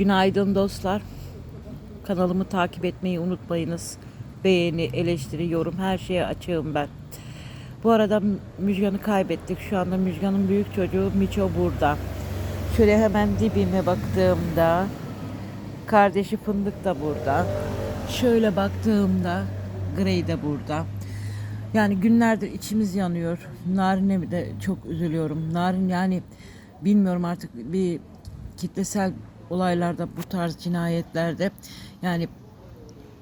Günaydın dostlar. Kanalımı takip etmeyi unutmayınız. Beğeni, eleştiri, yorum her şeye açığım ben. Bu arada Müjgan'ı kaybettik. Şu anda Müjgan'ın büyük çocuğu Miço burada. Şöyle hemen dibime baktığımda kardeşi Fındık da burada. Şöyle baktığımda Grey de burada. Yani günlerdir içimiz yanıyor. Narin'e de çok üzülüyorum. Narin yani bilmiyorum artık bir kitlesel olaylarda bu tarz cinayetlerde yani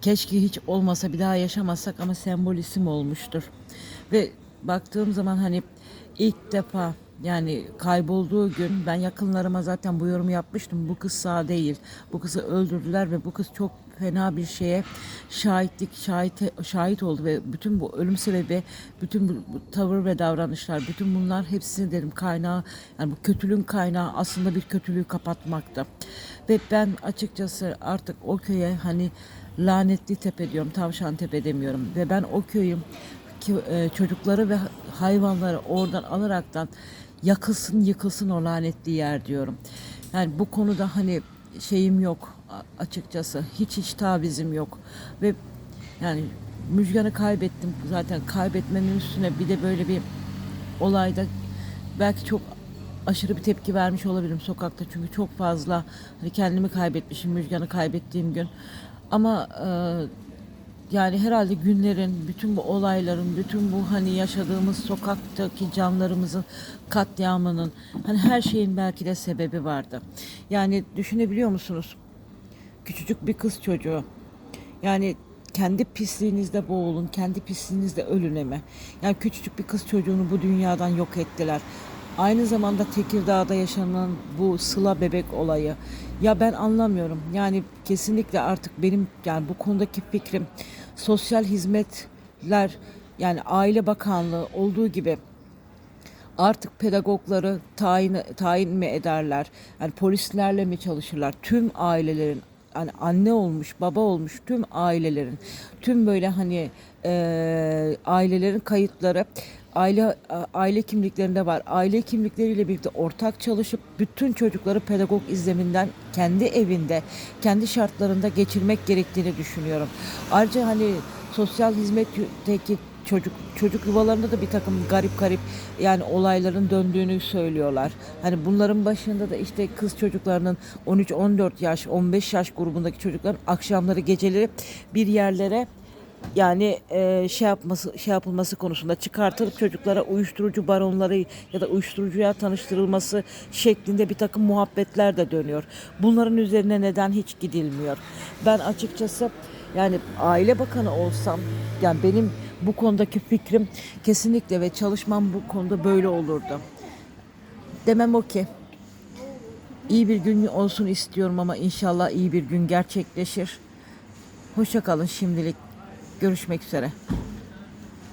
keşke hiç olmasa bir daha yaşamasak ama sembol isim olmuştur. Ve baktığım zaman hani ilk defa yani kaybolduğu gün ben yakınlarıma zaten bu yorumu yapmıştım. Bu kız sağ değil. Bu kızı öldürdüler ve bu kız çok fena bir şeye şahitlik şahit şahit oldu ve bütün bu ölüm sebebi bütün bu, bu tavır ve davranışlar bütün bunlar hepsini dedim kaynağı yani bu kötülüğün kaynağı aslında bir kötülüğü kapatmakta. Ve ben açıkçası artık o köye hani lanetli tepe diyorum tavşan tepe demiyorum ve ben o köyün ki, e, çocukları ve hayvanları oradan alaraktan yakılsın yıkılsın o lanetli yer diyorum. Yani bu konuda hani şeyim yok açıkçası. Hiç hiç tavizim yok. Ve yani Müjgan'ı kaybettim zaten kaybetmenin üstüne bir de böyle bir olayda belki çok aşırı bir tepki vermiş olabilirim sokakta çünkü çok fazla hani kendimi kaybetmişim Müjgan'ı kaybettiğim gün ama e, yani herhalde günlerin, bütün bu olayların, bütün bu hani yaşadığımız sokaktaki canlarımızın katliamının hani her şeyin belki de sebebi vardı. Yani düşünebiliyor musunuz? Küçücük bir kız çocuğu. Yani kendi pisliğinizde boğulun, kendi pisliğinizde ölün eme. Yani küçücük bir kız çocuğunu bu dünyadan yok ettiler. Aynı zamanda Tekirdağ'da yaşanan bu Sıla bebek olayı. Ya ben anlamıyorum. Yani kesinlikle artık benim yani bu konudaki fikrim sosyal hizmetler yani Aile Bakanlığı olduğu gibi artık pedagogları tayin tayin mi ederler? Yani polislerle mi çalışırlar? Tüm ailelerin hani anne olmuş, baba olmuş tüm ailelerin, tüm böyle hani e, ailelerin kayıtları aile aile kimliklerinde var. Aile kimlikleriyle birlikte ortak çalışıp bütün çocukları pedagog izleminden kendi evinde, kendi şartlarında geçirmek gerektiğini düşünüyorum. Ayrıca hani sosyal hizmetteki çocuk çocuk yuvalarında da bir takım garip garip yani olayların döndüğünü söylüyorlar. Hani bunların başında da işte kız çocuklarının 13-14 yaş, 15 yaş grubundaki çocukların akşamları geceleri bir yerlere yani e, şey yapması şey yapılması konusunda çıkartılıp çocuklara uyuşturucu baronları ya da uyuşturucuya tanıştırılması şeklinde bir takım muhabbetler de dönüyor. Bunların üzerine neden hiç gidilmiyor? Ben açıkçası yani aile bakanı olsam yani benim bu konudaki fikrim kesinlikle ve çalışmam bu konuda böyle olurdu. Demem o ki iyi bir gün olsun istiyorum ama inşallah iyi bir gün gerçekleşir. Hoşça kalın şimdilik. Görüşmek üzere.